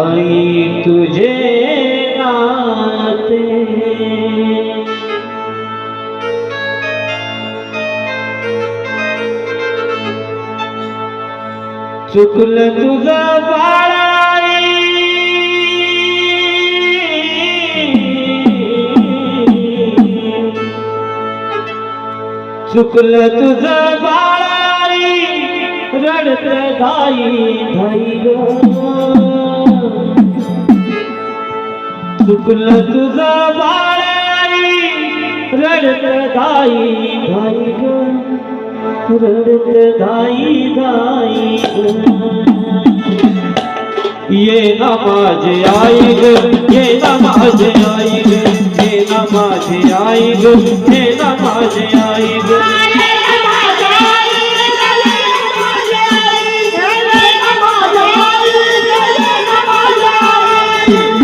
आई तुझे नाते चुकलं तुझं बाळाई चुकलं तुझं रडत धाई धाई ग चुकलं तुझं बाळाई रडत धाई धाई रडत धाई धाई ये ना माझे आई ग ये ना माझे आई ग ये ना माझे आई ग ये ना माझे आई ग.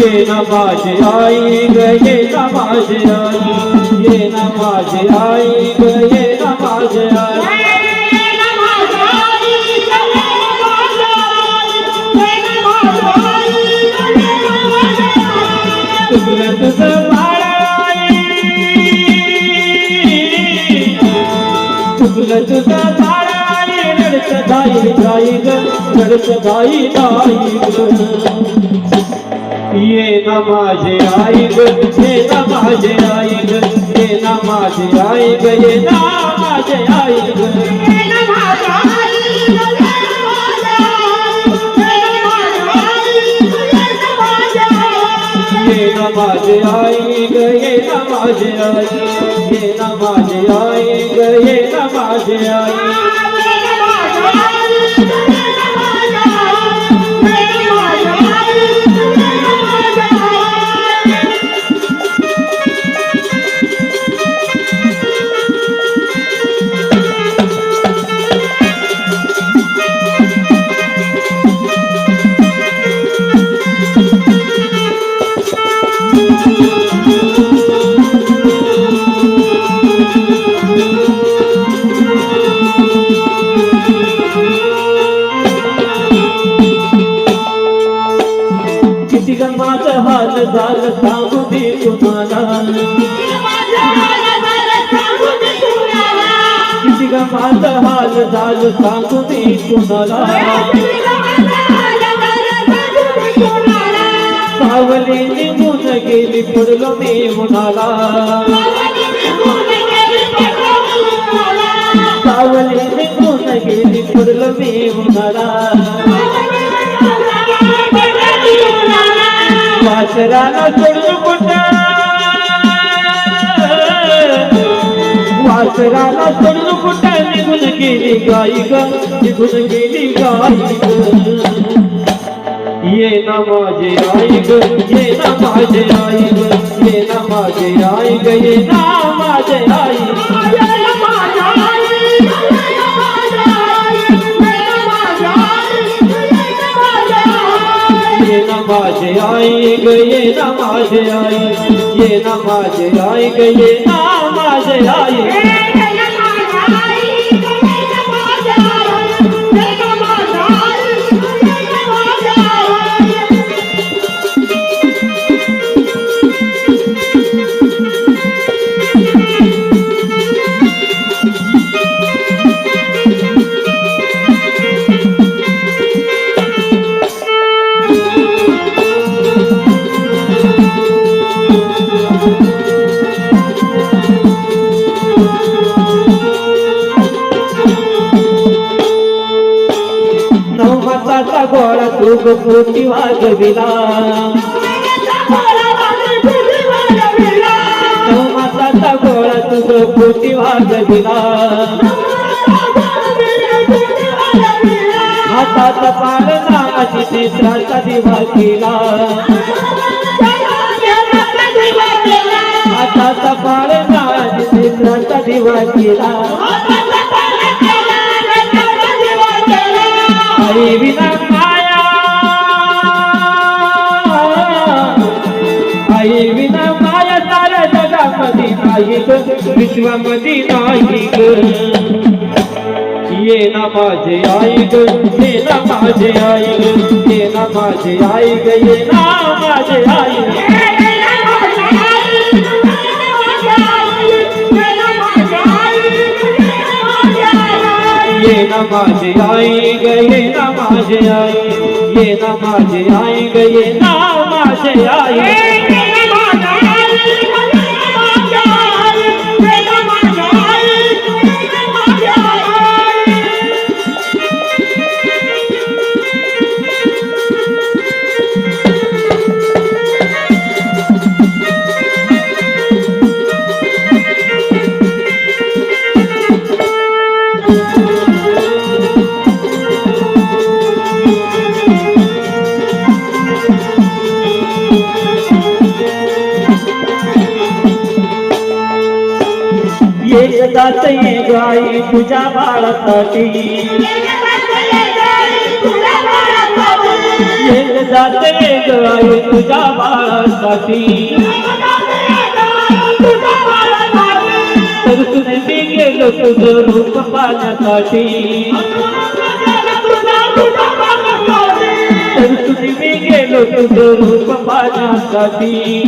ये ना माझे आई ग ये ना माझे आई. ये ना आई ग ये ना आई. तुझं तुझं रडत दाई दाई ग रडत ग. ना माझे आई ग ये ना माझे आई ग ये ना माझे आई ग ये ना माझे आई ग. ये ना माझे आई ग ये ना माझे आई ये ना माझे आई ग ये ना माझे आई हाल झालं सांगू दे तुम्हाला. किती गमात हाल झालं सांगू दे तुम्हाला. वासराला सोडून कुठं वासराला सोडून कुठं निघून गेली गायिका निघून गेली गायिका. ये ना माझे आई ग ये ना माझे आई ग ये ना माझे आई ग ये ना माझे आई ग ये ना माझे आई ये ना माझे आई ग नवमासाचा गोळा तू पोटी वाजविला. नवमासाचा गोळा तू पोटी वाजविला. हातात पाळणा जिथे त्राचा दिवा केला. आता सफाळ जिथे त्राचा दिवा केला. जगामध्ये नाही ग विश्वामध्ये नाही ग ये ना माझे आई ग ये ना माझे आई ग ये ना माझे आई ग ये ना माझे आई ग. ये ना माझे आई ग ये ना माझे आई ये ना माझे आई ग ये ना माझे आई तुझ्या बाळासाठी. जाते जात तुझ्या बाळासाठी. तर तुझे मी गेलो तुझं रूप पाण्यासाठी तर तुझे मी गेलो तुझं रूप पाण्यासाठी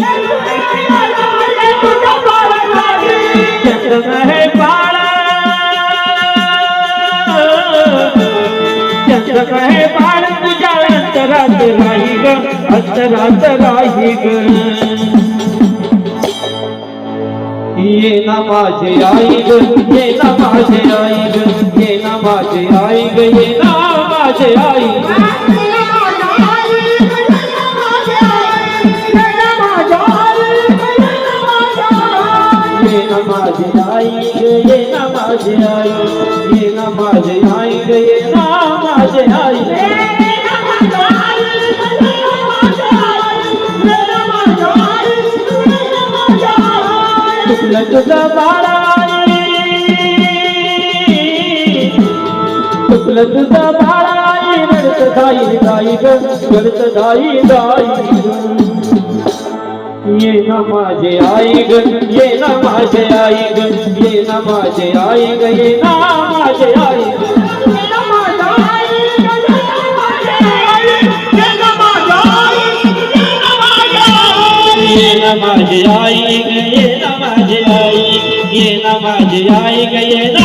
चंद्र है बाळ तुझ्या अंतरात राही ग अंतरात राही ग ये ना माझे आई ग ये ना माझे आई ग ये ना माझे आई ग ये ना माझे आई ग ये ना माझे आई ग ये ना माझे आई ये ना माझे आई ग ये ना तुला तुझा बाळा तुला तुझा बाळा रडत ये ना माझे आई ग ये ना माझे आई ग ये ना माझे आई ग ये ना माझे आई ग. ये ना माझे आई ग ये ना माझे आई ये ना माझे आई। ग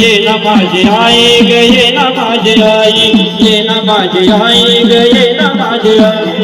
ये ना माझे आई ग ये ना माझे आई ये ना माझे आई ग ये ना माझे आई.